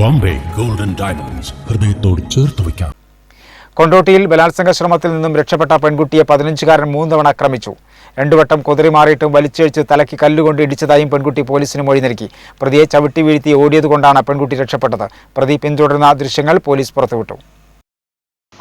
Bombay. Golden diamonds ഹൃദയത്തോട് ചേർത്ത് വയ്ക്കാം. കൊണ്ടോട്ടിയിൽ ബലാത്സംഗ ശ്രമത്തിൽ നിന്നും രക്ഷപ്പെട്ട പെൺകുട്ടിയെ പതിനഞ്ചുകാരൻ മൂന്ന് തവണ ആക്രമിച്ചു. രണ്ടുവട്ടം കുതിറി മാറിയിട്ടും വലിച്ചഴിച്ച് തലയ്ക്ക് കല്ലുകൊണ്ട് ഇടിച്ചതായും പെൺകുട്ടി പോലീസിന് മൊഴി നൽകി പ്രതിയെ ചവിട്ടി വീഴ്ത്തി ഓടിയതുകൊണ്ടാണ് പെൺകുട്ടി രക്ഷപ്പെട്ടത്. പ്രതി പിന്തുടരുന്ന ദൃശ്യങ്ങൾ പോലീസ് പുറത്തുവിട്ടു.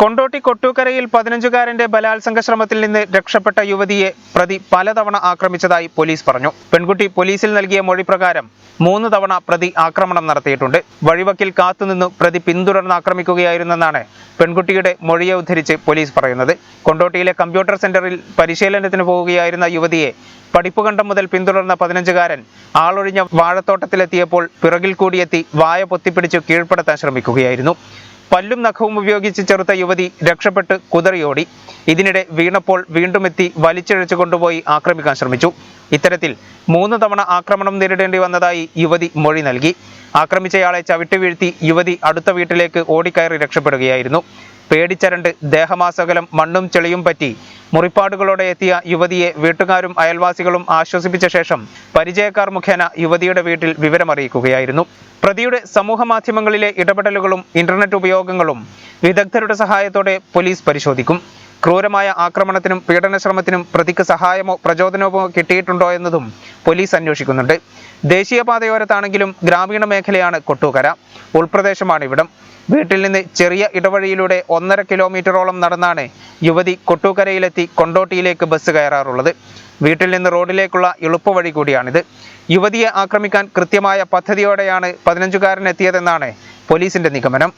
കൊണ്ടോട്ടി കൊട്ടൂക്കരയിൽ പതിനഞ്ചുകാരന്റെ ബലാത്സംഗ ശ്രമത്തിൽ നിന്ന് രക്ഷപ്പെട്ട യുവതിയെ പ്രതി പലതവണ ആക്രമിച്ചതായി പോലീസ് പറഞ്ഞു. പെൺകുട്ടി പോലീസിൽ നൽകിയ മൊഴി പ്രകാരം മൂന്ന് തവണ പ്രതി ആക്രമണം നടത്തിയിട്ടുണ്ട്. വഴിവക്കിൽ കാത്തുനിന്നു പ്രതി പിന്തുടർന്ന് ആക്രമിക്കുകയായിരുന്നെന്നാണ് പെൺകുട്ടിയുടെ മൊഴിയെ ഉദ്ധരിച്ച് പോലീസ് പറയുന്നത്. കൊണ്ടോട്ടിയിലെ കമ്പ്യൂട്ടർ സെന്ററിൽ പരിശീലനത്തിന് പോവുകയായിരുന്ന യുവതിയെ പഠിപ്പുകണ്ടം മുതൽ പിന്തുടർന്ന പതിനഞ്ചുകാരൻ ആളൊഴിഞ്ഞ വാഴത്തോട്ടത്തിലെത്തിയപ്പോൾ പിറകിൽ കൂടിയെത്തി വായ പൊത്തിപ്പിടിച്ചു കീഴ്പ്പെടുത്താൻ ശ്രമിക്കുകയായിരുന്നു. പല്ലും നഖവും ഉപയോഗിച്ച് ചെറുത്ത യുവതി രക്ഷപ്പെട്ട് കുതറിയോടി ഇതിനിടെ വീണപ്പോൾ വീണ്ടും എത്തി വലിച്ചിഴച്ചു കൊണ്ടുപോയി ആക്രമിക്കാൻ ശ്രമിച്ചു. ഇത്തരത്തിൽ മൂന്ന് തവണ ആക്രമണം നേരിടേണ്ടി വന്നതായി യുവതി മൊഴി നൽകി. ആക്രമിച്ചയാളെ ചവിട്ടി വീഴ്ത്തി യുവതി അടുത്ത വീട്ടിലേക്ക് ഓടിക്കയറി രക്ഷപ്പെടുകയായിരുന്നു. പേടിച്ചരണ്ട് ദേഹമാസകലം മണ്ണും ചെളിയും പറ്റി മുറിപ്പാടുകളോടെ എത്തിയ യുവതിയെ വീട്ടുകാരും അയൽവാസികളും ആശ്വസിപ്പിച്ച ശേഷം പരിചയക്കാർ മുഖേന യുവതിയുടെ വീട്ടിൽ വിവരമറിയിക്കുകയായിരുന്നു. പ്രതിയുടെ സമൂഹ മാധ്യമങ്ങളിലെ ഇടപെടലുകളും ഇന്റർനെറ്റ് ഉപയോഗങ്ങളും വിദഗ്ധരുടെ സഹായത്തോടെ പോലീസ് പരിശോധിക്കും. ക്രൂരമായ ആക്രമണത്തിനും പീഡന ശ്രമത്തിനും പ്രതിക്ക് സഹായമോ പ്രചോദനമോ കിട്ടിയിട്ടുണ്ടോ എന്നതും പോലീസ് അന്വേഷിക്കുന്നുണ്ട്. ദേശീയപാതയോരത്താണെങ്കിലും ഗ്രാമീണ മേഖലയാണ് കൊട്ടൂക്കര ഉൾപ്രദേശമാണ് ഇവിടം. വീട്ടിൽ നിന്ന് ചെറിയ ഇടവഴിയിലൂടെ ഒന്നര കിലോമീറ്ററോളം നടന്നാണ് യുവതി കൊട്ടൂക്കരയിലെത്തി കൊണ്ടോട്ടിയിലേക്ക് ബസ് കയറാറുള്ളത്. വീട്ടിൽ നിന്ന് റോഡിലേക്കുള്ള എളുപ്പവഴി കൂടിയാണിത്. യുവതിയെ ആക്രമിക്കാൻ കൃത്യമായ പദ്ധതിയോടെയാണ് പതിനഞ്ചുകാരൻ എത്തിയതെന്നാണ് പോലീസിന്റെ നിഗമനം.